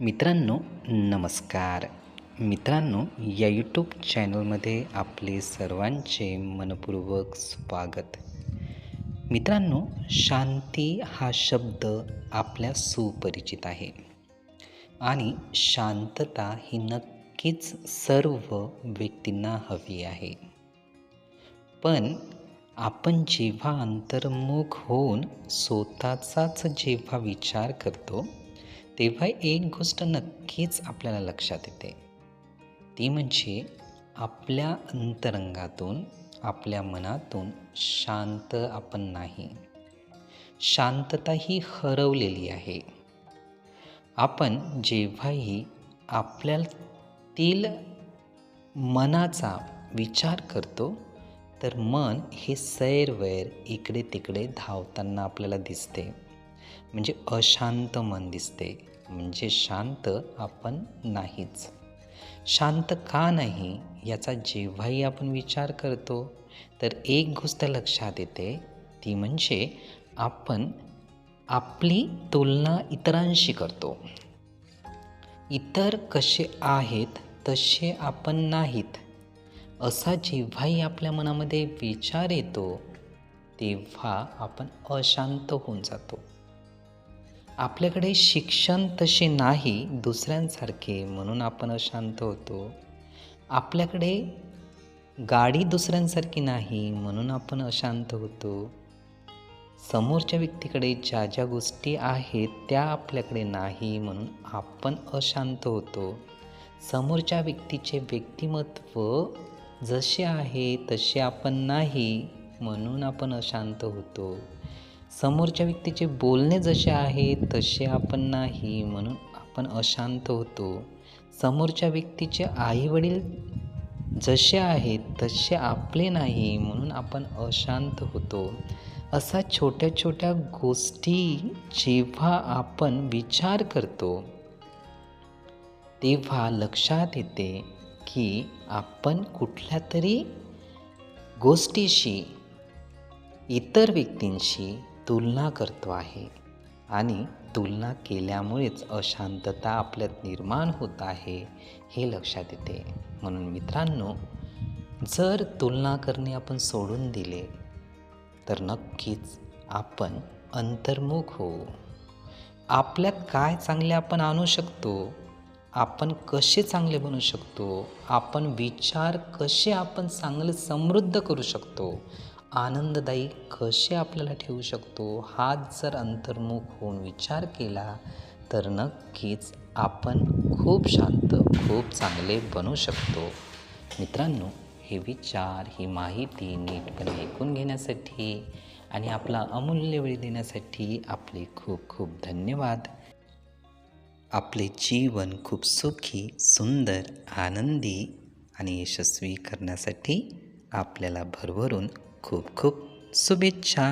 मित्रांनो नमस्कार. मित्रांनो या यूट्यूब चॅनलमध्ये आपले सर्वांचे मनपूर्वक स्वागत. मित्रांनो शांती हा शब्द आपल्या सुपरिचित आहे. आणि शांतता ही नक्कीच सर्व व्यक्तींना हवी आहे. पण आपण जेव्हा अंतर्मुख होऊन स्वतःचाच जेव्हा विचार करतो तेव्हा एक गोष्ट नक्कीच आपल्याला लक्षात येते. ती म्हणजे आपल्या अंतरंगातून आपल्या मनातून शांत आपण नाही. शांतता ही हरवलेली आहे. आपण जेव्हाही आपल्यातील मनाचा विचार करतो तर मन हे सैरवैर इकडे तिकडे धावताना आपल्याला दिसते. म्हणजे अशांत मन दिसते. म्हणजे शांत आपण नाहीच. शांत का नाही याचा जेव्हाही आपण विचार करतो तर एक गोष्ट लक्षात येते ती म्हणजे आपण आपली तुलना इतरांशी करतो. इतर कसे आहेत तसे आपण नाहीत. असा जेव्हाही आपल्या मनामध्ये विचार येतो तेव्हा आपण अशांत होऊन जातो. आपल्याकडे शिक्षण तसे नाही दुसऱ्यांसारखे म्हणून आपण अशांत होतो. आपल्याकडे गाडी दुसऱ्यांसारखी नाही म्हणून आपण अशांत होतो. समोरच्या व्यक्तीकडे ज्या ज्या गोष्टी आहेत त्या आपल्याकडे नाही म्हणून आपण अशांत होतो. समोरच्या व्यक्तीचे व्यक्तिमत्व जसे आहे तसे आपण नाही म्हणून आपण अशांत होतो. समोरच्या व्यक्तीचे बोलणे जसे आहे तसे आपण नाही म्हणून आपण अशांत होतो. समोरच्या व्यक्तीचे आईवडील जसे आहेत तसे आपले नाही म्हणून आपण अशांत होतो. असा छोट्या छोट्या गोष्टी जेव्हा आपण विचार करतो तेव्हा लक्षात येते की आपण कुठल्या तरी गोष्टीशी इतर व्यक्तींशी तुलना करतो आहे. आणि तुलना केल्यामुळेच अशांतता आपल्यात निर्माण होत आहे हे लक्षात येते. म्हणून मित्रांनो जर तुलना करणे आपण सोडून दिले तर नक्कीच आपण अंतर्मुख होऊ. आपल्यात काय चांगले आपण आणू शकतो? आपण कसे चांगले बनू शकतो? आपण विचार कसे आपण चांगले समृद्ध करू शकतो? आनंददायी कसे आपल्याला ठेवू शकतो हाच जर अंतर्मुख होऊन विचार केला तर नक्कीच आपण खूप शांत खूप चांगले बनू शकतो. मित्रांनो हे विचार ही माहिती नीटपणे ऐकून घेण्यासाठी आणि आपला अमूल्य वेळ देण्यासाठी आपले खूप खूप धन्यवाद. आपले जीवन खूप सुखी सुंदर आनंदी आणि यशस्वी करण्यासाठी आपल्याला भरभरून खूप खूप शुभेच्छा